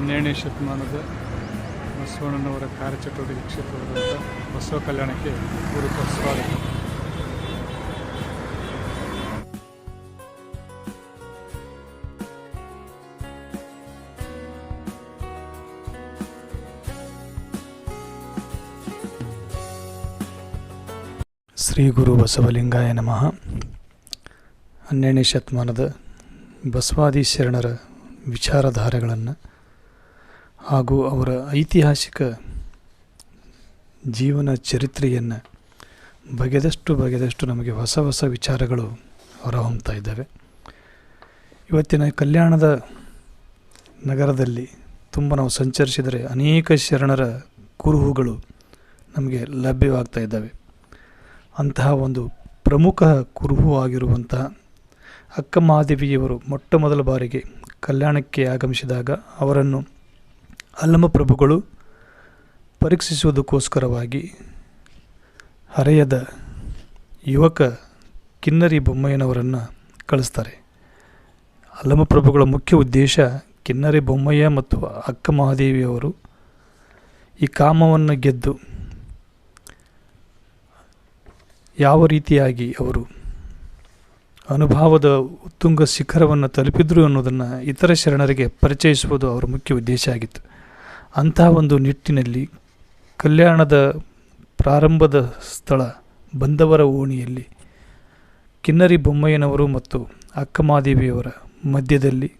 ಹನ್ನೆರಡನೇ ಶತಮಾನದ ಬಸವಣ್ಣನವರ ಕಾರ್ಯಚಟುವಟಿಕೆ ಕ್ಷೇತ್ರದ ಬಸವ ಕಲ್ಯಾಣಕ್ಕೆ ಗುರುತ ಸ್ವಾಗತ. ಶ್ರೀ ಗುರು ಬಸವಲಿಂಗಾಯ ನಮಃ. ಹನ್ನೆರಡನೇ ಶತಮಾನದ ಬಸವಾದಿ ಶರಣರ ವಿಚಾರಧಾರೆಗಳನ್ನು ಹಾಗೂ ಅವರ ಐತಿಹಾಸಿಕ ಜೀವನ ಚರಿತ್ರೆಯನ್ನು ಬಗೆದಷ್ಟು ಬಗೆದಷ್ಟು ನಮಗೆ ಹೊಸ ಹೊಸ ವಿಚಾರಗಳು ಹೊರಹೊಮ್ತಾ ಇದ್ದಾವೆ. ಇವತ್ತಿನ ಕಲ್ಯಾಣದ ನಗರದಲ್ಲಿ ತುಂಬ ನಾವು ಸಂಚರಿಸಿದರೆ ಅನೇಕ ಶರಣರ ಕುರುಹುಗಳು ನಮಗೆ ಲಭ್ಯವಾಗ್ತಾ ಇದ್ದಾವೆ. ಅಂತಹ ಒಂದು ಪ್ರಮುಖ ಕುರುಹು ಆಗಿರುವಂತಹ ಅಕ್ಕಮಹಾದೇವಿಯವರು ಮೊಟ್ಟ ಮೊದಲ ಬಾರಿಗೆ ಕಲ್ಯಾಣಕ್ಕೆ ಆಗಮಿಸಿದಾಗ ಅವರನ್ನು ಅಲ್ಲಮ ಪ್ರಭುಗಳು ಪರೀಕ್ಷಿಸುವುದಕ್ಕೋಸ್ಕರವಾಗಿ ಹರೆಯದ ಯುವಕ ಕಿನ್ನರಿ ಬೊಮ್ಮಯ್ಯನವರನ್ನು ಕಳಿಸ್ತಾರೆ. ಅಲ್ಲಮ ಪ್ರಭುಗಳ ಮುಖ್ಯ ಉದ್ದೇಶ ಕಿನ್ನರಿ ಬೊಮ್ಮಯ್ಯ ಮತ್ತು ಅಕ್ಕ ಮಹಾದೇವಿಯವರು ಈ ಕಾಮವನ್ನು ಗೆದ್ದು ಯಾವ ರೀತಿಯಾಗಿ ಅವರು ಅನುಭವದ ಉತ್ತುಂಗ ಶಿಖರವನ್ನು ತಲುಪಿದ್ರು ಅನ್ನೋದನ್ನು ಇತರ ಶರಣರಿಗೆ ಪರಿಚಯಿಸುವುದು ಅವರ ಮುಖ್ಯ ಉದ್ದೇಶ ಆಗಿತ್ತು. ಅಂತಹ ಒಂದು ನಿಟ್ಟಿನಲ್ಲಿ ಕಲ್ಯಾಣದ ಪ್ರಾರಂಭದ ಸ್ಥಳ ಬಂದವರ ಓಣಿಯಲ್ಲಿ ಕಿನ್ನರಿ ಬೊಮ್ಮಯ್ಯನವರು ಮತ್ತು ಅಕ್ಕಮಾದೇವಿಯವರ ಮಧ್ಯದಲ್ಲಿ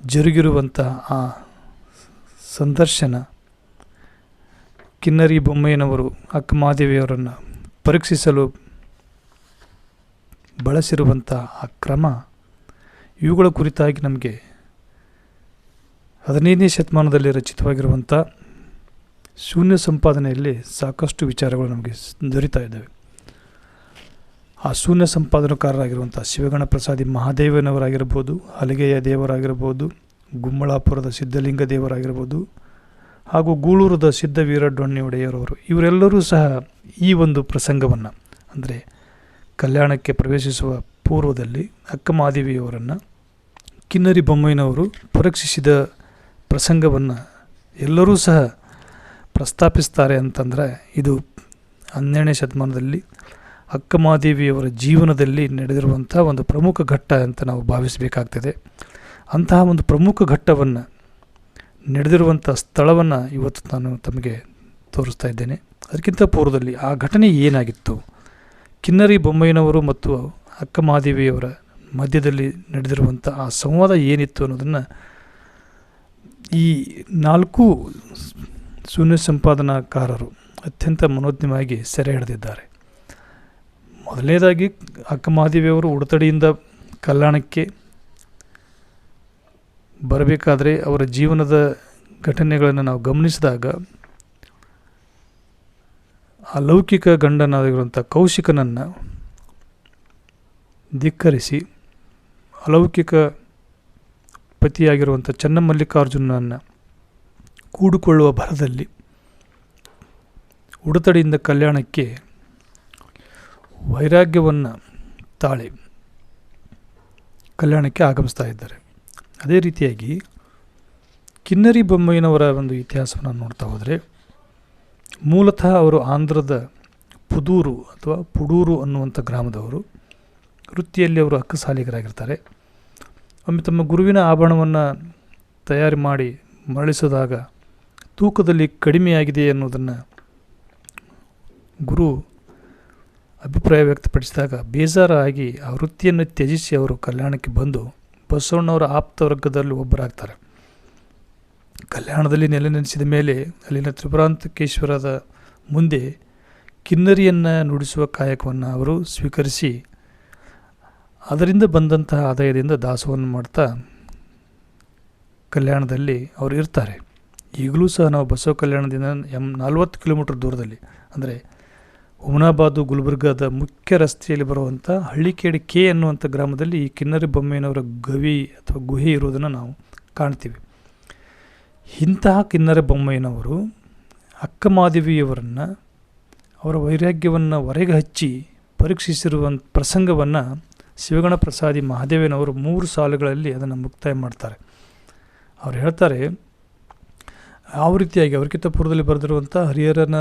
ಜರುಗಿರುವಂತಹ ಆ ಸಂದರ್ಶನ ಕಿನ್ನರಿ ಬೊಮ್ಮಯ್ಯನವರು ಅಕ್ಕಮಾದೇವಿಯವರನ್ನು ಪರೀಕ್ಷಿಸಲು ಬಳಸಿರುವಂಥ ಆ ಕ್ರಮ ಇವುಗಳ ಕುರಿತಾಗಿ ನಮಗೆ ಹದಿನೈದನೇ ಶತಮಾನದಲ್ಲಿ ರಚಿತವಾಗಿರುವಂಥ ಶೂನ್ಯ ಸಂಪಾದನೆಯಲ್ಲಿ ಸಾಕಷ್ಟು ವಿಚಾರಗಳು ನಮಗೆ ದೊರೀತಾ ಇದ್ದಾವೆ. ಆ ಶೂನ್ಯ ಸಂಪಾದನಕಾರರಾಗಿರುವಂಥ ಶಿವಗಣ ಪ್ರಸಾದಿ ಮಹಾದೇವನವರಾಗಿರ್ಬೋದು, ಹಲಗೆಯ ದೇವರಾಗಿರ್ಬೋದು, ಗುಮ್ಮಳಾಪುರದ ಸಿದ್ಧಲಿಂಗ ದೇವರಾಗಿರ್ಬೋದು ಹಾಗೂ ಗೂಳೂರದ ಸಿದ್ಧವೀರ ಡೊಣ್ಣೆ ಒಡೆಯರವರು ಇವರೆಲ್ಲರೂ ಸಹ ಈ ಒಂದು ಪ್ರಸಂಗವನ್ನು, ಅಂದರೆ ಕಲ್ಯಾಣಕ್ಕೆ ಪ್ರವೇಶಿಸುವ ಪೂರ್ವದಲ್ಲಿ ಅಕ್ಕಮಾದೇವಿಯವರನ್ನು ಕಿನ್ನರಿ ಬೊಮ್ಮಯ್ಯನವರು ಪರೀಕ್ಷಿಸಿದ ಪ್ರಸಂಗವನ್ನು ಎಲ್ಲರೂ ಸಹ ಪ್ರಸ್ತಾಪಿಸ್ತಾರೆ ಅಂತಂದರೆ ಇದು ಹನ್ನೆರಡನೇ ಶತಮಾನದಲ್ಲಿ ಅಕ್ಕಮಹಾದೇವಿಯವರ ಜೀವನದಲ್ಲಿ ನಡೆದಿರುವಂಥ ಒಂದು ಪ್ರಮುಖ ಘಟ್ಟ ಅಂತ ನಾವು ಭಾವಿಸಬೇಕಾಗ್ತದೆ. ಅಂತಹ ಒಂದು ಪ್ರಮುಖ ಘಟ್ಟವನ್ನು ನಡೆದಿರುವಂಥ ಸ್ಥಳವನ್ನು ಇವತ್ತು ನಾನು ತಮಗೆ ತೋರಿಸ್ತಾ ಇದ್ದೇನೆ. ಅದಕ್ಕಿಂತ ಪೂರ್ವದಲ್ಲಿ ಆ ಘಟನೆ ಏನಾಗಿತ್ತು? ಕಿನ್ನರಿ ಬೊಮ್ಮಯ್ಯನವರು ಮತ್ತು ಅಕ್ಕಮಹಾದೇವಿಯವರ ಮಧ್ಯದಲ್ಲಿ ನಡೆದಿರುವಂಥ ಆ ಸಂವಾದ ಏನಿತ್ತು ಅನ್ನೋದನ್ನು ಈ ನಾಲ್ಕು ಶೂನ್ಯ ಸಂಪಾದನಾಕಾರರು ಅತ್ಯಂತ ಮನೋಜ್ಞವಾಗಿ ಸೆರೆ ಹಿಡಿದಿದ್ದಾರೆ. ಮೊದಲನೇದಾಗಿ ಅಕ್ಕಮಹಾದೇವಿಯವರು ಉಡತಡಿಯಿಂದ ಕಲ್ಯಾಣಕ್ಕೆ ಬರಬೇಕಾದ್ರೆ ಅವರ ಜೀವನದ ಘಟನೆಗಳನ್ನು ನಾವು ಗಮನಿಸಿದಾಗ ಅಲೌಕಿಕ ಗಂಡನಾಗಿರುವಂಥ ಕೌಶಿಕನನ್ನು ಧಿಕ್ಕರಿಸಿ ಅಲೌಕಿಕ ಪತಿಯಾಗಿರುವಂಥ ಚನ್ನಮಲ್ಲಿಕಾರ್ಜುನನ್ನು ಕೂಡಿಕೊಳ್ಳುವ ಭರದಲ್ಲಿ ಉಡತಡಿಯಿಂದ ಕಲ್ಯಾಣಕ್ಕೆ ವೈರಾಗ್ಯವನ್ನು ತಾಳಿ ಕಲ್ಯಾಣಕ್ಕೆ ಆಗಮಿಸ್ತಾ ಇದ್ದಾರೆ. ಅದೇ ರೀತಿಯಾಗಿ ಕಿನ್ನರಿ ಬೊಮ್ಮಯ್ಯನವರ ಒಂದು ಇತಿಹಾಸವನ್ನು ನೋಡ್ತಾ ಹೋದರೆ ಮೂಲತಃ ಅವರು ಆಂಧ್ರದ ಪುದೂರು ಅಥವಾ ಪುಡೂರು ಅನ್ನುವಂಥ ಗ್ರಾಮದವರು ವೃತ್ತಿಯಲ್ಲಿ ಅವರು ಅಕ್ಕಸಾಲಿಗರಾಗಿರ್ತಾರೆ ಒಮ್ಮೆ ತಮ್ಮ ಗುರುವಿನ ಆಭರಣವನ್ನು ತಯಾರಿ ಮಾಡಿ ಮರಳಿಸಿದಾಗ ತೂಕದಲ್ಲಿ ಕಡಿಮೆಯಾಗಿದೆ ಎನ್ನುವುದನ್ನು ಗುರು ಅಭಿಪ್ರಾಯ ವ್ಯಕ್ತಪಡಿಸಿದಾಗ ಬೇಜಾರಾಗಿ ಆ ವೃತ್ತಿಯನ್ನು ತ್ಯಜಿಸಿ ಅವರು ಕಲ್ಯಾಣಕ್ಕೆ ಬಂದು ಬಸವಣ್ಣವರ ಆಪ್ತ ವರ್ಗದಲ್ಲಿ ಒಬ್ಬರಾಗ್ತಾರೆ. ಕಲ್ಯಾಣದಲ್ಲಿ ನೆಲೆ ನೆನೆಸಿದ ಮೇಲೆ ಅಲ್ಲಿನ ತ್ರಿಪುರಾಂತಕೇಶ್ವರದ ಮುಂದೆ ಕಿನ್ನರಿಯನ್ನು ನುಡಿಸುವ ಕಾಯಕವನ್ನು ಅವರು ಸ್ವೀಕರಿಸಿ ಅದರಿಂದ ಬಂದಂತಹ ಆದಾಯದಿಂದ ದಾಸವನ್ನು ಮಾಡ್ತಾ ಕಲ್ಯಾಣದಲ್ಲಿ ಅವರು ಇರ್ತಾರೆ. ಈಗಲೂ ಸಹ ನಾವು ಬಸವ ಕಲ್ಯಾಣದಿಂದ ಎಂ ನಲ್ವತ್ತು ಕಿಲೋಮೀಟ್ರ್ ದೂರದಲ್ಲಿ, ಅಂದರೆ ಹುಮನಾಬಾದು ಗುಲ್ಬರ್ಗಾದ ಮುಖ್ಯ ರಸ್ತೆಯಲ್ಲಿ ಬರುವಂಥ ಹಳ್ಳಿಕೇಡಿ ಕೆ ಅನ್ನುವಂಥ ಗ್ರಾಮದಲ್ಲಿ ಈ ಕಿನ್ನರಿ ಬೊಮ್ಮೆಯನವರ ಗವಿ ಅಥವಾ ಗುಹೆ ಇರುವುದನ್ನು ನಾವು ಕಾಣ್ತೀವಿ. ಇಂತಹ ಕಿನ್ನರ ಅಕ್ಕ ಅಕ್ಕಮಾದೇವಿಯವರನ್ನು ಅವರ ವೈರಾಗ್ಯವನ್ನು ಹೊರಗೆ ಹಚ್ಚಿ ಪರೀಕ್ಷಿಸಿರುವ ಪ್ರಸಂಗವನ್ನು ಶಿವಗಣ ಪ್ರಸಾದಿ ಮಹಾದೇವನವರು ಮೂರು ಸಾಲುಗಳಲ್ಲಿ ಅದನ್ನು ಮುಕ್ತಾಯ ಮಾಡ್ತಾರೆ. ಅವ್ರು ಹೇಳ್ತಾರೆ, ಯಾವ ರೀತಿಯಾಗಿ ಅವರಿಗಿಂತ ಪೂರ್ವದಲ್ಲಿ ಬರೆದಿರುವಂಥ ಹರಿಹರನ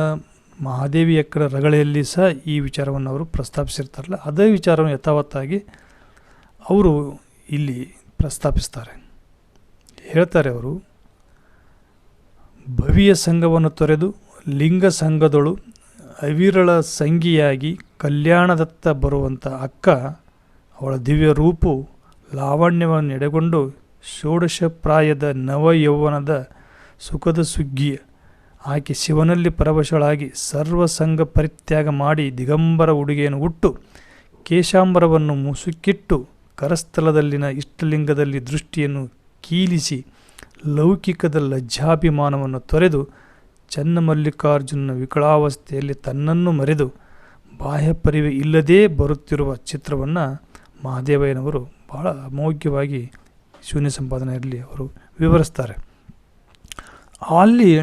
ಮಹಾದೇವಿ ಅಕ್ಕರ ರಗಳೆಯಲ್ಲಿ ಸಹ ಈ ವಿಚಾರವನ್ನು ಅವರು ಪ್ರಸ್ತಾಪಿಸಿರ್ತಾರಲ್ಲ, ಅದೇ ವಿಚಾರವನ್ನು ಯಥಾವತ್ತಾಗಿ ಅವರು ಇಲ್ಲಿ ಪ್ರಸ್ತಾಪಿಸ್ತಾರೆ. ಹೇಳ್ತಾರೆ ಅವರು, ಭವಿಯ ಸಂಘವನ್ನು ತೊರೆದು ಲಿಂಗ ಸಂಘದೊಳು ಅವಿರಳ ಸಂಗಿಯಾಗಿ ಕಲ್ಯಾಣದತ್ತ ಬರುವಂಥ ಅಕ್ಕ ಅವಳ ದಿವ್ಯ ರೂಪು ಲಾವಣ್ಯವನ್ನು ಎಡೆಗೊಂಡು ಷೋಡಶಪ್ರಾಯದ ನವಯೌವನದ ನವ ಯೌವನದ ಸುಖದ ಸುಗ್ಗಿಯ, ಆಕೆ ಶಿವನಲ್ಲಿ ಪರವಶಳಾಗಿ ಸರ್ವಸಂಗ ಪರಿತ್ಯಾಗ ಮಾಡಿ ದಿಗಂಬರ ಉಡುಗೆಯನ್ನು ಉಟ್ಟು ಕೇಶಾಂಬರವನ್ನು ಮುಸುಕಿಟ್ಟು ಕರಸ್ಥಲದಲ್ಲಿನ ಇಷ್ಟಲಿಂಗದಲ್ಲಿ ದೃಷ್ಟಿಯನ್ನು ಕೀಲಿಸಿ ಲೌಕಿಕದ ಲಜ್ಜಾಭಿಮಾನವನ್ನು ತೊರೆದು ಚನ್ನಮಲ್ಲಿಕಾರ್ಜುನನ ವಿಕಳಾವಸ್ಥೆಯಲ್ಲಿ ತನ್ನನ್ನು ಮರೆದು ಬಾಹ್ಯ ಪರಿವೆ ಇಲ್ಲದೇ ಬರುತ್ತಿರುವ ಚಿತ್ರವನ್ನು ಮಹಾದೇವಯ್ಯನವರು ಬಹಳ ಅಮೋಘ್ಯವಾಗಿ ಶೂನ್ಯ ಸಂಪಾದನೆಯಲ್ಲಿ ಅವರು ವಿವರಿಸ್ತಾರೆ. ಅಲ್ಲಿ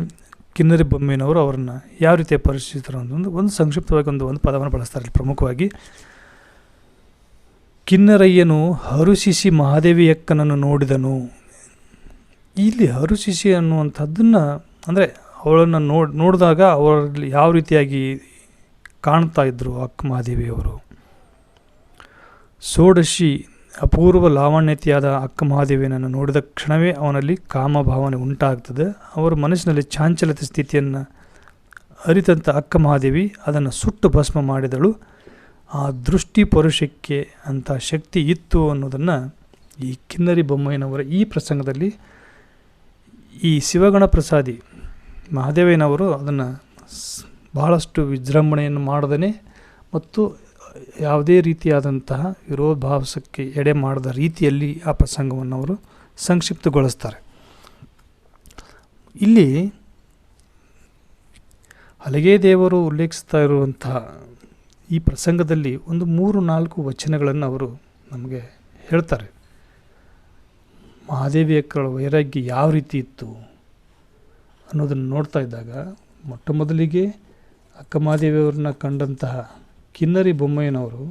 ಕಿನ್ನರಿ ಬೊಮ್ಮೆನವರು ಅವರನ್ನು ಯಾವ ರೀತಿಯ ಪರಿಶೀಲಿಸಿದ್ರು ಅಂತಂದು ಒಂದು ಸಂಕ್ಷಿಪ್ತವಾಗಿ ಒಂದು ಒಂದು ಪದವನ್ನು ಬಳಸ್ತಾರೆ ಇಲ್ಲಿ ಪ್ರಮುಖವಾಗಿ. ಕಿನ್ನರಯ್ಯನು ಹರುಶಿಶಿ ಮಹಾದೇವಿಯಕ್ಕನನ್ನು ನೋಡಿದನು. ಇಲ್ಲಿ ಹರುಶಿಶಿ ಅನ್ನುವಂಥದ್ದನ್ನು, ಅಂದರೆ ಅವಳನ್ನು ನೋಡ್, ನೋಡಿದಾಗ ಅವರಲ್ಲಿ ಯಾವ ರೀತಿಯಾಗಿ ಕಾಣ್ತಾ ಇದ್ದರು ಅಕ್ಕ ಮಹಾದೇವಿಯವರು. ಷೋಡಶಿ ಅಪೂರ್ವ ಲಾವಣ್ಯತೆಯಾದ ಅಕ್ಕ ಮಹಾದೇವಿಯನ್ನು ನೋಡಿದ ಕ್ಷಣವೇ ಅವನಲ್ಲಿ ಕಾಮಭಾವನೆ ಉಂಟಾಗ್ತದೆ. ಅವರ ಮನಸ್ಸಿನಲ್ಲಿ ಚಾಂಚಲತೆ ಸ್ಥಿತಿಯನ್ನು ಅರಿತಂಥ ಅಕ್ಕ ಮಹಾದೇವಿ ಅದನ್ನು ಸುಟ್ಟು ಭಸ್ಮ ಮಾಡಿದಳು. ಆ ದೃಷ್ಟಿ ಪರುಷಕ್ಕೆ ಅಂಥ ಶಕ್ತಿ ಇತ್ತು ಅನ್ನೋದನ್ನು ಈ ಕಿನ್ನರಿ ಬೊಮ್ಮಯ್ಯನವರ ಈ ಪ್ರಸಂಗದಲ್ಲಿ ಈ ಶಿವಗಣ ಪ್ರಸಾದಿ ಮಹಾದೇವಯ್ಯನವರು ಅದನ್ನು ಬಹಳಷ್ಟು ವಿಜೃಂಭಣೆಯನ್ನು ಮಾಡದೇ ಮತ್ತು ಯಾವುದೇ ರೀತಿಯಾದಂತಹ ವಿರೋಧಾಭಾಸಕ್ಕೆ ಎಡೆ ಮಾಡದ ರೀತಿಯಲ್ಲಿ ಆ ಪ್ರಸಂಗವನ್ನು ಅವರು ಸಂಕ್ಷಿಪ್ತಗೊಳಿಸ್ತಾರೆ. ಇಲ್ಲಿ ಹಲಗೆ ದೇವರು ಉಲ್ಲೇಖಿಸ್ತಾ ಇರುವಂತಹ ಈ ಪ್ರಸಂಗದಲ್ಲಿ ಒಂದು ಮೂರು ನಾಲ್ಕು ವಚನಗಳನ್ನು ಅವರು ನಮಗೆ ಹೇಳ್ತಾರೆ. ಮಹಾದೇವಿ ಅಕ್ಕಳ ವೈರಾಗ್ಯ ಯಾವ ರೀತಿ ಇತ್ತು ಅನ್ನೋದನ್ನು ನೋಡ್ತಾ ಇದ್ದಾಗ ಮೊಟ್ಟ ಮೊದಲಿಗೆ ಅಕ್ಕ ಮಹಾದೇವಿಯವ್ರನ್ನ ಕಂಡಂತಹ ಕಿನ್ನರಿ ಬೊಮ್ಮಯ್ಯನವರು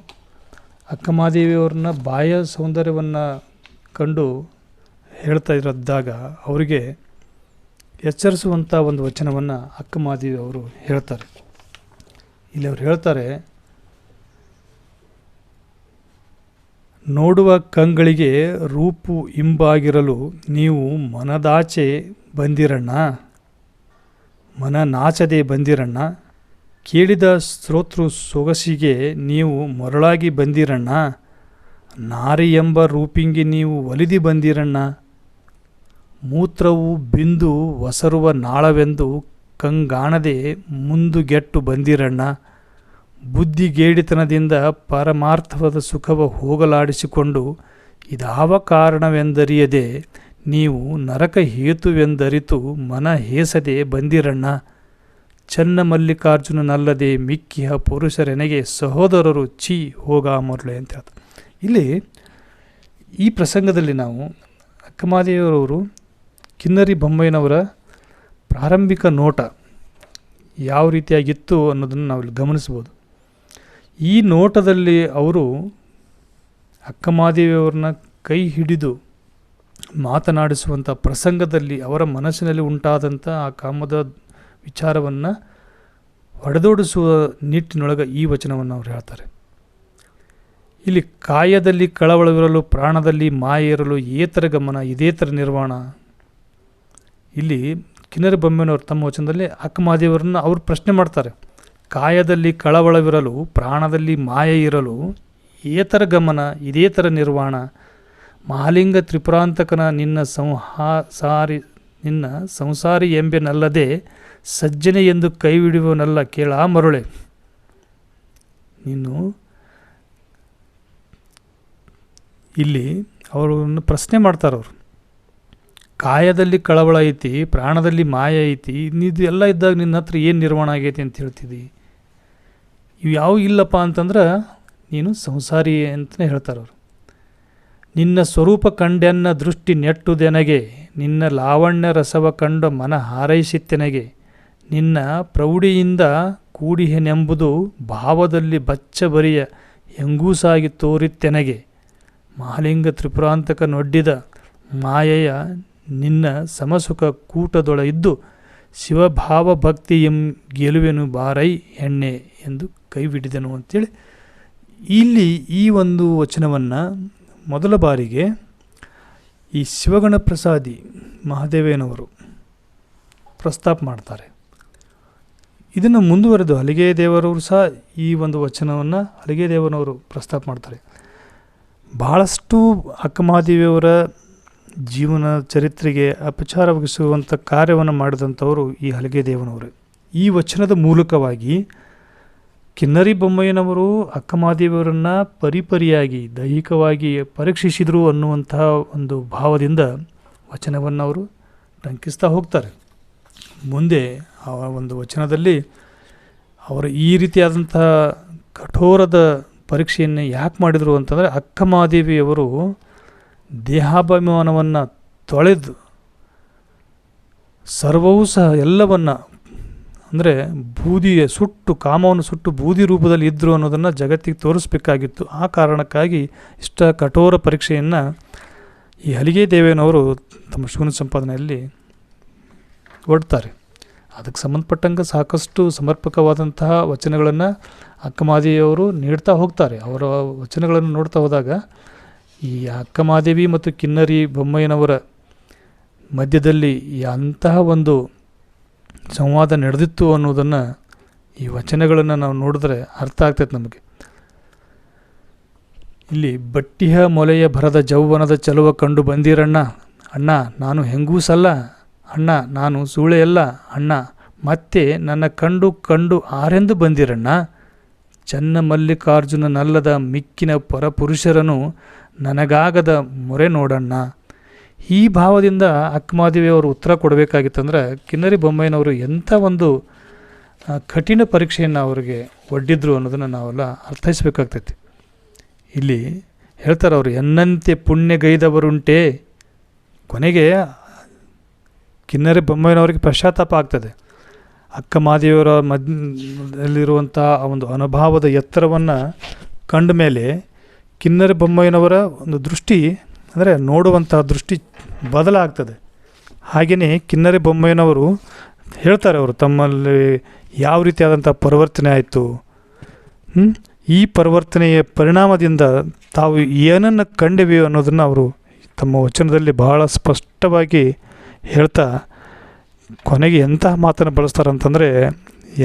ಅಕ್ಕ ಮಹಾದೇವಿಯವ್ರನ್ನ ಬಾಯ ಸೌಂದರ್ಯವನ್ನು ಕಂಡು ಹೇಳ್ತಾ ಇರೋದಾಗ ಅವರಿಗೆ ಎಚ್ಚರಿಸುವಂಥ ಒಂದು ವಚನವನ್ನು ಅಕ್ಕಮಹಾದೇವಿ ಅವರು ಹೇಳ್ತಾರೆ. ಇಲ್ಲಿ ಅವ್ರು ಹೇಳ್ತಾರೆ, ನೋಡುವ ಕಂಗಳಿಗೆ ರೂಪು ಇಂಬಾಗಿರಲು ನೀವು ಮನದಾಚೆ ಬಂದಿರಣ್ಣ ಮನ ನಾಚದೆ ಬಂದಿರಣ್ಣ ಕೇಳಿದ ಸ್ತೋತೃ ಸೊಗಸಿಗೆ ನೀವು ಮರಳಾಗಿ ಬಂದಿರಣ್ಣ. ನಾರಿ ಎಂಬ ರೂಪಿಂಗೆ ನೀವು ಒಲಿದಿ ಬಂದಿರಣ್ಣ. ಮೂತ್ರವು ಬಿಂದು ಒಸರುವ ನಾಳವೆಂದು ಕಂಗಾಣದೆ ಮುಂದುಗೆಟ್ಟು ಬಂದಿರಣ್ಣ. ಬುದ್ಧಿಗೇಡಿತನದಿಂದ ಪರಮಾರ್ಥವಾದ ಸುಖವ ಹೋಗಲಾಡಿಸಿಕೊಂಡು ಇದಾವ ಕಾರಣವೆಂದರಿಯದೆ ನೀವು ನರಕ ಹೇತುವೆಂದರಿತು ಮನ ಹೇಸದೆ ಬಂದಿರಣ್ಣ. ಚನ್ನ ಮಲ್ಲಿಕಾರ್ಜುನನಲ್ಲದೆ ಮಿಕ್ಕಿಯ ಪುರುಷರೆನೆಗೆ ಸಹೋದರರು ಚಿ ಹೋಗ ಮರುಳೆ ಅಂತ ಹೇಳ್ತಾರೆ. ಇಲ್ಲಿ ಈ ಪ್ರಸಂಗದಲ್ಲಿ ನಾವು ಅಕ್ಕಮಾದೇವರವರು ಕಿನ್ನರಿ ಬೊಮ್ಮಯ್ಯನವರ ಪ್ರಾರಂಭಿಕ ನೋಟ ಯಾವ ರೀತಿಯಾಗಿತ್ತು ಅನ್ನೋದನ್ನು ನಾವಿಲ್ಲಿ ಗಮನಿಸ್ಬೋದು. ಈ ನೋಟದಲ್ಲಿ ಅವರು ಅಕ್ಕಮಾದೇವಿಯವ್ರನ್ನ ಕೈ ಹಿಡಿದು ಮಾತನಾಡಿಸುವಂಥ ಪ್ರಸಂಗದಲ್ಲಿ ಅವರ ಮನಸ್ಸಿನಲ್ಲಿ ಉಂಟಾದಂಥ ಆ ಕಾಮದ ವಿಚಾರವನ್ನು ಹೊಡೆದೋಡಿಸುವ ನಿಟ್ಟಿನೊಳಗೆ ಈ ವಚನವನ್ನು ಅವರು ಹೇಳ್ತಾರೆ. ಇಲ್ಲಿ ಕಾಯದಲ್ಲಿ ಕಳವಳವಿರಲು, ಪ್ರಾಣದಲ್ಲಿ ಮಾಯ ಇರಲು ಏತರ ಗಮನ ಇದೇತರ ನಿರ್ವಾಣ. ಇಲ್ಲಿ ಕಿನ್ನರಿ ಬೊಮ್ಮೆನವರು ತಮ್ಮ ವಚನದಲ್ಲಿ ಅಕ್ಕಮಹಾದೇವರನ್ನು ಅವರು ಪ್ರಶ್ನೆ ಮಾಡ್ತಾರೆ. ಕಾಯದಲ್ಲಿ ಕಳವಳವಿರಲು, ಪ್ರಾಣದಲ್ಲಿ ಮಾಯ ಇರಲು ಏತರ ಗಮನ, ಇದೇ ಥರ ನಿರ್ವಾಣ. ಮಹಾಲಿಂಗ ತ್ರಿಪುರಾಂತಕನ ನಿನ್ನ ಸಂಹಾ ಸಾರಿ ನಿನ್ನ ಸಂಸಾರಿ ಎಂಬೆನಲ್ಲದೆ ಸಜ್ಜನೆ ಎಂದು ಕೈವಿಡುವನಲ್ಲ ಕೇಳ ಮರುಳೆ. ನೀನು ಇಲ್ಲಿ ಅವರನ್ನು ಪ್ರಶ್ನೆ ಮಾಡ್ತಾರೆ ಅವರು. ಕಾಯದಲ್ಲಿ ಕಳವಳ ಐತಿ, ಪ್ರಾಣದಲ್ಲಿ ಮಾಯ ಐತಿ, ಇದು ಎಲ್ಲ ಇದ್ದಾಗ ನಿನ್ನ ಹತ್ರ ಏನು ನಿರ್ಮಾಣ ಆಗೈತಿ ಅಂತ ಹೇಳ್ತಿದ್ದಿ. ಇವು ಯಾವ ಇಲ್ಲಪ್ಪ ಅಂತಂದ್ರೆ ನೀನು ಸಂಸಾರಿ ಅಂತಲೇ ಹೇಳ್ತಾರೆ ಅವರು. ನಿನ್ನ ಸ್ವರೂಪ ಕಂಡೆನ್ನ ದೃಷ್ಟಿ ನೆಟ್ಟುದೆನಗೆ ನಿನ್ನ ಲಾವಣ್ಯ ರಸವ ಕಂಡು ಮನ ಹಾರೈಸಿತ್ತೆನಗೆ ನಿನ್ನ ಪ್ರೌಢಿಯಿಂದ ಕೂಡಿಹೆನೆಂಬುದು ಭಾವದಲ್ಲಿ ಬಚ್ಚಬರಿಯ ಹೆಂಗೂಸಾಗಿ ತೋರಿತ್ತೆನಗೆ ಮಹಾಲಿಂಗ ತ್ರಿಪುರಾಂತಕ ನೊಡ್ಡಿದ ಮಾಯೆಯ ನಿನ್ನ ಸಮಸುಖ ಕೂಟದೊಳ ಇದ್ದು, ಶಿವಭಾವ ಭಕ್ತಿ ಎಂ ಗೆಲುವೆನು ಬಾರೈ ಹೆಣ್ಣೆ ಎಂದು ಕೈಬಿಡಿದನು ಅಂಥೇಳಿ ಇಲ್ಲಿ ಈ ಒಂದು ವಚನವನ್ನು ಮೊದಲ ಬಾರಿಗೆ ಈ ಶಿವಗಣ ಪ್ರಸಾದಿ ಮಹಾದೇವೇನವರು ಪ್ರಸ್ತಾಪ ಮಾಡ್ತಾರೆ. ಇದನ್ನು ಮುಂದುವರೆದು ಹಲಿಗೆ ದೇವರವರು ಸಹ ಈ ಒಂದು ವಚನವನ್ನು ಹಲಿಗೆ ದೇವನವರು ಪ್ರಸ್ತಾಪ ಮಾಡ್ತಾರೆ. ಬಹಳಷ್ಟು ಅಕ್ಕಮಹಾದೇವಿಯವರ ಜೀವನ ಚರಿತ್ರೆಗೆ ಅಪಚಾರವಾಗಿಸುವಂಥ ಕಾರ್ಯವನ್ನು ಮಾಡಿದಂಥವರು ಈ ಹಲಿಗೆ ದೇವನವರು ಈ ವಚನದ ಮೂಲಕವಾಗಿ ಕಿನ್ನರಿ ಬೊಮ್ಮಯ್ಯನವರು ಅಕ್ಕಮಹಾದೇವಿಯವರನ್ನು ಪರಿಪರಿಯಾಗಿ, ದೈಹಿಕವಾಗಿ ಪರೀಕ್ಷಿಸಿದರು ಅನ್ನುವಂತಹ ಒಂದು ಭಾವದಿಂದ ವಚನವನ್ನು ಅವರು ಟಂಕಿಸ್ತಾ ಹೋಗ್ತಾರೆ. ಮುಂದೆ ಆ ಒಂದು ವಚನದಲ್ಲಿ ಅವರು ಈ ರೀತಿಯಾದಂತಹ ಕಠೋರದ ಪರೀಕ್ಷೆಯನ್ನು ಯಾಕೆ ಮಾಡಿದರು ಅಂತಂದರೆ ಅಕ್ಕಮಹಾದೇವಿಯವರು ದೇಹಾಭಿಮಾನವನ್ನು ತೊಳೆದು ಸರ್ವವೂ ಸಹ ಎಲ್ಲವನ್ನು ಅಂದರೆ ಬೂದಿಯ ಸುಟ್ಟು, ಕಾಮವನ್ನು ಸುಟ್ಟು ಬೂದಿ ರೂಪದಲ್ಲಿ ಇದ್ದರು ಅನ್ನೋದನ್ನು ಜಗತ್ತಿಗೆ ತೋರಿಸ್ಬೇಕಾಗಿತ್ತು. ಆ ಕಾರಣಕ್ಕಾಗಿ ಇಷ್ಟ ಕಠೋರ ಪರೀಕ್ಷೆಯನ್ನು ಈ ಹಲಿಗೆ ದೇವೇನವರು ತಮ್ಮ ಶಿವನ ಸಂಪಾದನೆಯಲ್ಲಿ ಒಡ್ತಾರೆ. ಅದಕ್ಕೆ ಸಂಬಂಧಪಟ್ಟಂಗೆ ಸಾಕಷ್ಟು ಸಮರ್ಪಕವಾದಂತಹ ವಚನಗಳನ್ನು ಅಕ್ಕಮಾದೇವಿಯವರು ನೀಡ್ತಾ ಹೋಗ್ತಾರೆ. ಅವರ ವಚನಗಳನ್ನು ನೋಡ್ತಾ ಹೋದಾಗ ಈ ಅಕ್ಕಮಾದೇವಿ ಮತ್ತು ಕಿನ್ನರಿ ಬೊಮ್ಮಯ್ಯನವರ ಮಧ್ಯದಲ್ಲಿ ಅಂತಹ ಒಂದು ಸಂವಾದ ನಡೆದಿತ್ತು ಅನ್ನೋದನ್ನು ಈ ವಚನಗಳನ್ನು ನಾವು ನೋಡಿದ್ರೆ ಅರ್ಥ ಆಗ್ತೈತೆ ನಮಗೆ. ಇಲ್ಲಿ ಬಟ್ಟಿಹ ಮೊಲೆಯ ಭರದ ಜೌವನದ ಚಲುವ ಕಂಡು ಬಂದಿರಣ್ಣ. ಅಣ್ಣ, ನಾನು ಹೆಂಗೂಸಲ್ಲ ಅಣ್ಣ, ನಾನು ಸೂಳೆಯಲ್ಲ. ಅಣ್ಣ, ಮತ್ತೆ ನನ್ನ ಕಂಡು ಕಂಡು ಆರೆಂದು ಬಂದಿರಣ್ಣ. ಚನ್ನ ಮಲ್ಲಿಕಾರ್ಜುನನಲ್ಲದ ಮಿಕ್ಕಿನ ಪರಪುರುಷರನು ನನಗಾಗದ ಮೊರೆ ನೋಡಣ್ಣ. ಈ ಭಾವದಿಂದ ಅಕ್ಕಮಾದೇವಿಯವರು ಉತ್ತರ ಕೊಡಬೇಕಾಗಿತ್ತಂದ್ರೆ ಕಿನ್ನರಿ ಬೊಮ್ಮಯ್ಯನವರು ಎಂಥ ಒಂದು ಕಠಿಣ ಪರೀಕ್ಷೆಯನ್ನು ಅವರಿಗೆ ಒಡ್ಡಿದ್ರು ಅನ್ನೋದನ್ನು ನಾವೆಲ್ಲ ಅರ್ಥೈಸಬೇಕಾಗ್ತೈತಿ. ಇಲ್ಲಿ ಹೇಳ್ತಾರೆ ಅವರು, ಎನ್ನಂತೆ ಪುಣ್ಯಗೈದವರುಂಟೆ. ಕೊನೆಗೆ ಕಿನ್ನರಿ ಬೊಮ್ಮಯ್ಯನವರಿಗೆ ಪಶ್ಚಾತ್ತಾಪ ಆಗ್ತದೆ. ಅಕ್ಕ ಮಾದೇವಿಯವರ ಮಧ್ಯದಲ್ಲಿರುವಂಥ ಒಂದು ಅನುಭಾವದ ಎತ್ತರವನ್ನು ಕಂಡ ಮೇಲೆ ಕಿನ್ನರಿ ಬೊಮ್ಮಯ್ಯನವರ ಒಂದು ದೃಷ್ಟಿ ಅಂದರೆ ನೋಡುವಂಥ ದೃಷ್ಟಿ ಬದಲಾಗ್ತದೆ. ಹಾಗೆಯೇ ಕಿನ್ನರಿ ಬೊಮ್ಮಯ್ಯನವರು ಹೇಳ್ತಾರೆ ಅವರು, ತಮ್ಮಲ್ಲಿ ಯಾವ ರೀತಿಯಾದಂಥ ಪರಿವರ್ತನೆ ಆಯಿತು ಈ ಪರಿವರ್ತನೆಯ ಪರಿಣಾಮದಿಂದ ತಾವು ಏನನ್ನು ಕಂಡಿವೆ ಅನ್ನೋದನ್ನು ಅವರು ತಮ್ಮ ವಚನದಲ್ಲಿ ಬಹಳ ಸ್ಪಷ್ಟವಾಗಿ ಹೇಳ್ತಾ, ಕೊನೆಗೆ ಎಂತಹ ಮಾತನ್ನು ಬಳಸ್ತಾರಂತಂದರೆ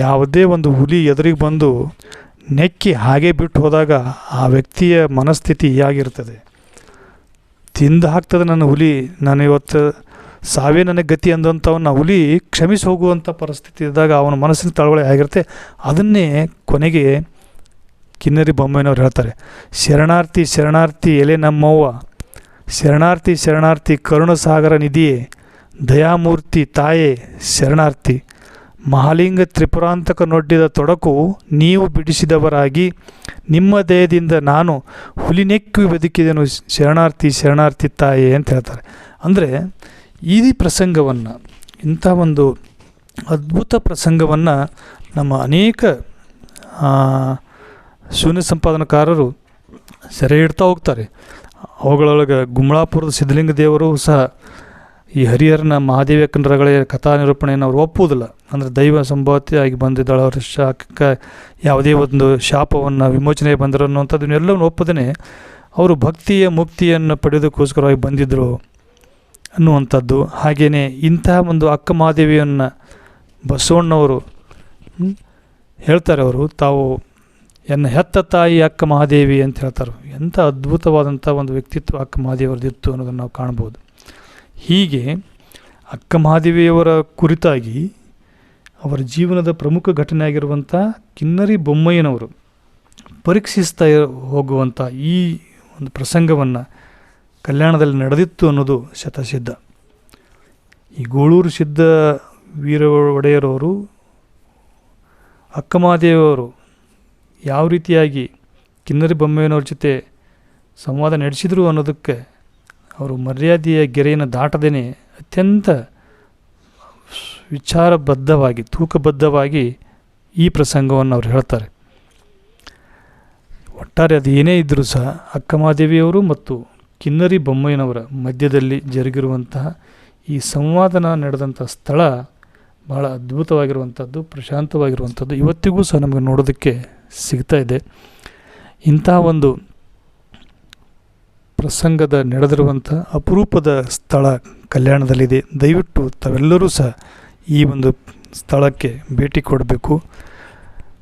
ಯಾವುದೇ ಒಂದು ಹುಲಿ ಎದುರಿಗೆ ಬಂದು ನೆಕ್ಕಿ ಹಾಗೆ ಬಿಟ್ಟು ಹೋದಾಗ ಆ ವ್ಯಕ್ತಿಯ ಮನಸ್ಥಿತಿ ಹೇಗಿರ್ತದೆ ತಿಂದು ಹಾಕ್ತದೆ ನನ್ನ ಹುಲಿ. ನಾನು ಇವತ್ತು ಸಾವೇ ನನಗೆ ಗತಿ ಅಂದಂಥವನ್ನ ಹುಲಿ ಕ್ಷಮಿಸಿ ಹೋಗುವಂಥ ಪರಿಸ್ಥಿತಿ ಇದ್ದಾಗ ಅವನ ಮನಸ್ಸಿನ ತಳವಳಿ ಆಗಿರುತ್ತೆ. ಅದನ್ನೇ ಕೊನೆಗೆ ಕಿನ್ನರಿ ಬೊಮ್ಮೆಯವ್ರು ಹೇಳ್ತಾರೆ. ಶರಣಾರ್ಥಿ ಶರಣಾರ್ಥಿ, ಎಲೆ ನಮ್ಮವ್ವ. ಶರಣಾರ್ಥಿ ಶರಣಾರ್ಥಿ, ಕರುಣಸಾಗರ ನಿಧಿಯೇ. ದಯಾಮೂರ್ತಿ ತಾಯೇ, ಶರಣಾರ್ಥಿ. ಮಹಾಲಿಂಗ ತ್ರಿಪುರಾಂತಕ ನೊಡ್ಡಿದ ತೊಡಕು ನೀವು ಬಿಡಿಸಿದವರಾಗಿ, ನಿಮ್ಮ ದೇಹದಿಂದ ನಾನು ಹುಲಿನೆಕ್ಕಿ ಬದುಕಿದೆನು, ಶರಣಾರ್ಥಿ ಶರಣಾರ್ಥಿ ತಾಯೇ ಅಂತ ಹೇಳ್ತಾರೆ. ಅಂದರೆ ಈ ಪ್ರಸಂಗವನ್ನು, ಇಂಥ ಒಂದು ಅದ್ಭುತ ಪ್ರಸಂಗವನ್ನು ನಮ್ಮ ಅನೇಕ ಶೂನ್ಯ ಸಂಪಾದನಕಾರರು ಸೆರೆ ಹಿಡ್ತಾ ಹೋಗ್ತಾರೆ. ಅವುಗಳೊಳಗೆ ಗುಮ್ಳಾಪುರದ ಸಿದ್ಧಲಿಂಗ ದೇವರು ಸಹ ಈ ಹರಿಹರನ ಮಹಾದೇವಿ ಕಂಡ್ರಗಳ ಕಥಾ ನಿರೂಪಣೆಯನ್ನು ಅವರು ಒಪ್ಪುವುದಿಲ್ಲ. ಅಂದರೆ ದೈವ ಸಂಭವತಿಯಾಗಿ ಬಂದಿದ್ದಾಳೆ ಅವರ ಶಾಖಕ್ಕೆ ಯಾವುದೇ ಒಂದು ಶಾಪವನ್ನು ವಿಮೋಚನೆ ಬಂದರು ಅನ್ನುವಂಥದ್ದನ್ನೆಲ್ಲವನ್ನು ಒಪ್ಪದೇ ಅವರು ಭಕ್ತಿಯ ಮುಕ್ತಿಯನ್ನು ಪಡೆಯೋದಕ್ಕೋಸ್ಕರವಾಗಿ ಬಂದಿದ್ದರು ಅನ್ನುವಂಥದ್ದು. ಹಾಗೆಯೇ ಇಂತಹ ಒಂದು ಅಕ್ಕ ಮಹಾದೇವಿಯನ್ನು ಬಸವಣ್ಣವರು ಹೇಳ್ತಾರೆ ಅವರು, ತಾವು ಎನ್ನ ಹೆತ್ತ ತಾಯಿ ಅಕ್ಕ ಮಹಾದೇವಿ ಅಂತ ಹೇಳ್ತಾರೆ. ಎಂಥ ಅದ್ಭುತವಾದಂಥ ಒಂದು ವ್ಯಕ್ತಿತ್ವ ಅಕ್ಕ ಮಹಾದೇವರದಿತ್ತು ಅನ್ನೋದನ್ನು ನಾವು ಕಾಣ್ಬೋದು. ಹೀಗೆ ಅಕ್ಕ ಮಹಾದೇವಿಯವರ ಕುರಿತಾಗಿ ಅವರ ಜೀವನದ ಪ್ರಮುಖ ಘಟನೆ ಆಗಿರುವಂಥ ಕಿನ್ನರಿ ಬೊಮ್ಮಯ್ಯನವರು ಪರೀಕ್ಷಿಸ್ತಾ ಹೋಗುವಂಥ ಈ ಒಂದು ಪ್ರಸಂಗವನ್ನು ಕಲ್ಯಾಣದಲ್ಲಿ ನಡೆದಿತ್ತು ಅನ್ನೋದು ಶತಸಿದ್ಧ. ಈ ಗೋಳೂರು ಸಿದ್ಧ ವೀರ ಒಡೆಯರವರು ಅಕ್ಕಮಹಾದೇವಿಯವರು ಯಾವ ರೀತಿಯಾಗಿ ಕಿನ್ನರಿ ಬೊಮ್ಮಯ್ಯನವ್ರ ಜೊತೆ ಸಂವಾದ ನಡೆಸಿದರು ಅನ್ನೋದಕ್ಕೆ ಅವರು ಮರ್ಯಾದೆಯ ಗೆರೆಯನ್ನು ದಾಟದೇ ಅತ್ಯಂತ ವಿಚಾರಬದ್ಧವಾಗಿ, ತೂಕಬದ್ಧವಾಗಿ ಈ ಪ್ರಸಂಗವನ್ನು ಅವ್ರು ಹೇಳ್ತಾರೆ. ಒಟ್ಟಾರೆ ಅದು ಏನೇ ಇದ್ದರೂ ಸಹ ಅಕ್ಕಮಾದೇವಿಯವರು ಮತ್ತು ಕಿನ್ನರಿ ಬೊಮ್ಮಯ್ಯನವರ ಮಧ್ಯದಲ್ಲಿ ಜರುಗಿರುವಂತಹ ಈ ಸಂವಾದನ ನಡೆದಂಥ ಸ್ಥಳ ಭಾಳ ಅದ್ಭುತವಾಗಿರುವಂಥದ್ದು, ಪ್ರಶಾಂತವಾಗಿರುವಂಥದ್ದು ಇವತ್ತಿಗೂ ಸಹ ನಮಗೆ ನೋಡೋದಕ್ಕೆ ಸಿಗ್ತಾ ಇದೆ. ಇಂಥ ಒಂದು ಪ್ರಸಂಗದ ನಡೆದಿರುವಂಥ ಅಪರೂಪದ ಸ್ಥಳ ಕಲ್ಯಾಣದಲ್ಲಿದೆ. ದಯವಿಟ್ಟು ತಾವೆಲ್ಲರೂ ಸಹ ಈ ಒಂದು ಸ್ಥಳಕ್ಕೆ ಭೇಟಿ ಕೊಡಬೇಕು.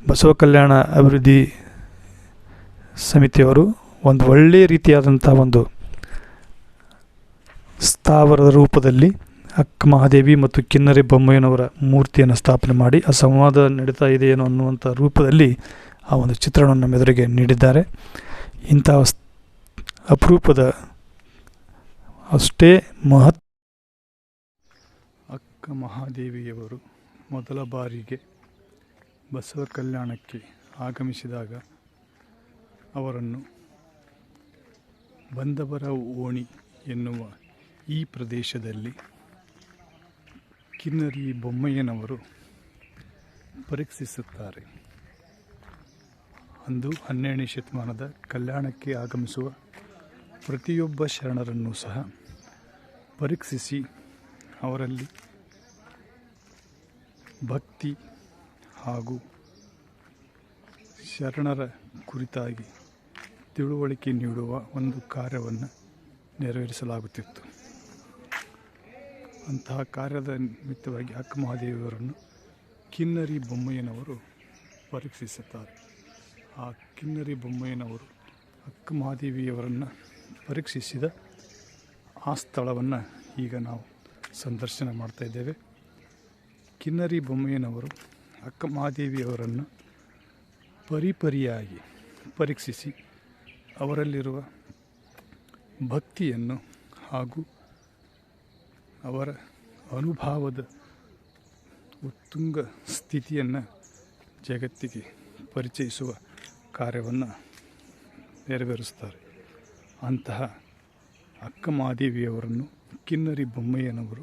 ಬಸವ ಕಲ್ಯಾಣ ಅಭಿವೃದ್ಧಿ ಸಮಿತಿಯವರು ಒಂದು ಒಳ್ಳೆಯ ರೀತಿಯಾದಂಥ ಒಂದು ಸ್ಥಾವರದ ರೂಪದಲ್ಲಿ ಅಕ್ಕ ಮಹಾದೇವಿ ಮತ್ತು ಕಿನ್ನರಿ ಬೊಮ್ಮಯ್ಯನವರ ಮೂರ್ತಿಯನ್ನು ಸ್ಥಾಪನೆ ಮಾಡಿ ಆ ಸಂವಾದ ನಡೀತಾ ಇದೆಯೇನೋ ಅನ್ನುವಂಥ ರೂಪದಲ್ಲಿ ಆ ಒಂದು ಚಿತ್ರಣವನ್ನು ನಮ್ಮ ನೀಡಿದ್ದಾರೆ. ಇಂತಹ ಅಪರೂಪದ ಅಷ್ಟೇ ಮಹತ್ ಅಕ್ಕ ಮಹಾದೇವಿಯವರು ಮೊದಲ ಬಾರಿಗೆ ಬಸವ ಕಲ್ಯಾಣಕ್ಕೆ ಆಗಮಿಸಿದಾಗ ಅವರನ್ನು ಬಂದವರ ಓಣಿ ಎನ್ನುವ ಈ ಪ್ರದೇಶದಲ್ಲಿ ಕಿನ್ನರಿ ಬೊಮ್ಮಯ್ಯನವರು ಪರೀಕ್ಷಿಸುತ್ತಾರೆ. ಅಂದು ಹನ್ನೆರಡನೇ ಶತಮಾನದ ಕಲ್ಯಾಣಕ್ಕೆ ಆಗಮಿಸುವ ಪ್ರತಿಯೊಬ್ಬ ಶರಣರನ್ನು ಸಹ ಪರೀಕ್ಷಿಸಿ ಅವರಲ್ಲಿ ಭಕ್ತಿ ಹಾಗೂ ಶರಣರ ಕುರಿತಾಗಿ ತಿಳುವಳಿಕೆ ನೀಡುವ ಒಂದು ಕಾರ್ಯವನ್ನು ನೆರವೇರಿಸಲಾಗುತ್ತಿತ್ತು. ಅಂತಹ ಕಾರ್ಯದ ನಿಮಿತ್ತವಾಗಿ ಅಕ್ಕ ಮಹಾದೇವಿಯವರನ್ನು ಕಿನ್ನರಿ ಬೊಮ್ಮಯ್ಯನವರು ಪರೀಕ್ಷಿಸುತ್ತಾರೆ. ಆ ಕಿನ್ನರಿ ಬೊಮ್ಮಯ್ಯನವರು ಅಕ್ಕ ಮಹಾದೇವಿಯವರನ್ನು ಪರೀಕ್ಷಿಸಿದ ಆ ಸ್ಥಳವನ್ನು ಈಗ ನಾವು ಸಂದರ್ಶನ ಮಾಡ್ತಾ ಇದ್ದೇವೆ. ಕಿನ್ನರಿ ಬೊಮ್ಮಯ್ಯನವರು ಅಕ್ಕ ಮಹಾದೇವಿಯವರನ್ನು ಪರಿಪರಿಯಾಗಿ ಪರೀಕ್ಷಿಸಿ ಅವರಲ್ಲಿರುವ ಭಕ್ತಿಯನ್ನು ಹಾಗೂ ಅವರ ಅನುಭಾವದ ಉತ್ತುಂಗ ಸ್ಥಿತಿಯನ್ನು ಜಗತ್ತಿಗೆ ಪರಿಚಯಿಸುವ ಕಾರ್ಯವನ್ನು ನೆರವೇರಿಸ್ತಾರೆ ಅಂತಹ ಅಕ್ಕ ಮಹಾದೇವಿಯವರನ್ನು ಕಿನ್ನರಿ ಬೊಮ್ಮಯ್ಯನವರು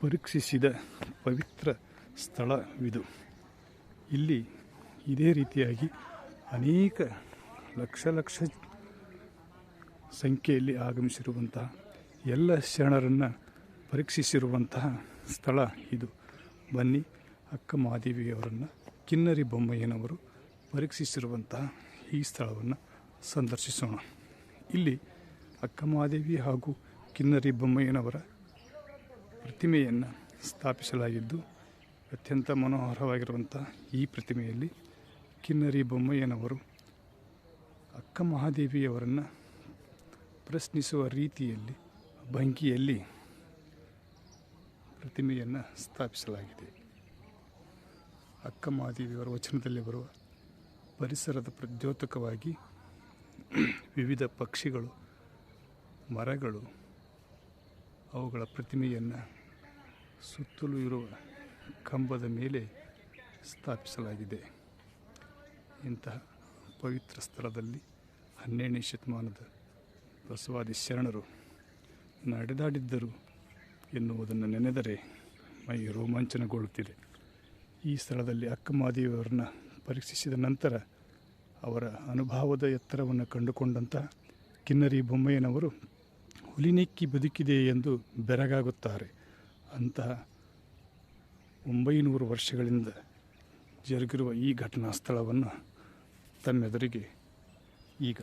ಪರೀಕ್ಷಿಸಿದ ಪವಿತ್ರ ಸ್ಥಳವಿದು. ಇಲ್ಲಿ ಇದೇ ರೀತಿಯಾಗಿ ಅನೇಕ ಲಕ್ಷ ಲಕ್ಷ ಸಂಖ್ಯೆಯಲ್ಲಿ ಆಗಮಿಸಿರುವಂತಹ ಎಲ್ಲ ಶರಣರನ್ನು ಪರೀಕ್ಷಿಸಿರುವಂತಹ ಸ್ಥಳ ಇದು. ಬನ್ನಿ ಅಕ್ಕ ಮಹಾದೇವಿಯವರನ್ನು ಕಿನ್ನರಿ ಬೊಮ್ಮಯ್ಯನವರು ಪರೀಕ್ಷಿಸಿರುವಂತಹ ಈ ಸ್ಥಳವನ್ನು ಸಂದರ್ಶಿಸೋಣ. ಇಲ್ಲಿ ಅಕ್ಕ ಮಹಾದೇವಿ ಹಾಗೂ ಕಿನ್ನರಿ ಬೊಮ್ಮಯ್ಯನವರ ಪ್ರತಿಮೆಯನ್ನು ಸ್ಥಾಪಿಸಲಾಗಿದ್ದು, ಅತ್ಯಂತ ಮನೋಹರವಾಗಿರುವಂಥ ಈ ಪ್ರತಿಮೆಯಲ್ಲಿ ಕಿನ್ನರಿ ಬೊಮ್ಮಯ್ಯನವರು ಅಕ್ಕ ಮಹಾದೇವಿಯವರನ್ನು ಪ್ರಶ್ನಿಸುವ ರೀತಿಯಲ್ಲಿ, ಭಂಗಿಯಲ್ಲಿ ಪ್ರತಿಮೆಯನ್ನು ಸ್ಥಾಪಿಸಲಾಗಿದೆ. ಅಕ್ಕ ಮಹಾದೇವಿಯವರ ವಚನದಲ್ಲಿ ಬರುವ ಪರಿಸರದ ಪ್ರದ್ಯೋತಕವಾಗಿ ವಿವಿಧ ಪಕ್ಷಿಗಳು ಮರಗಳು, ಅವುಗಳ ಪ್ರತಿಮೆಯನ್ನು ಸುತ್ತಲೂ ಇರುವ ಕಂಬದ ಮೇಲೆ ಸ್ಥಾಪಿಸಲಾಗಿದೆ. ಇಂತಹ ಪವಿತ್ರ ಸ್ಥಳದಲ್ಲಿ ಹನ್ನೆರಡನೇ ಶತಮಾನದ ಬಸವಾದಿ ಶರಣರು ನಡೆದಾಡಿದ್ದರು ಎನ್ನುವುದನ್ನು ನೆನೆದರೆ ಮೈ ರೋಮಾಂಚನಗೊಳ್ಳುತ್ತಿದೆ. ಈ ಸ್ಥಳದಲ್ಲಿ ಅಕ್ಕಮಾದೇವಿಯವರನ್ನ ಪರೀಕ್ಷಿಸಿದ ನಂತರ ಅವರ ಅನುಭವದ ಎತ್ತರವನ್ನು ಕಂಡುಕೊಂಡಂತಹ ಕಿನ್ನರಿ ಬೊಮ್ಮಯ್ಯನವರು ಹುಲಿನೆಕ್ಕಿ ಬದುಕಿದೆ ಎಂದು ಬೆರಗಾಗುತ್ತಾರೆ. ಅಂತಹ ಒಂಬೈನೂರು ವರ್ಷಗಳಿಂದ ಜರುಗಿರುವ ಈ ಘಟನಾ ಸ್ಥಳವನ್ನು ತಮ್ಮೆದುರಿಗೆ ಈಗ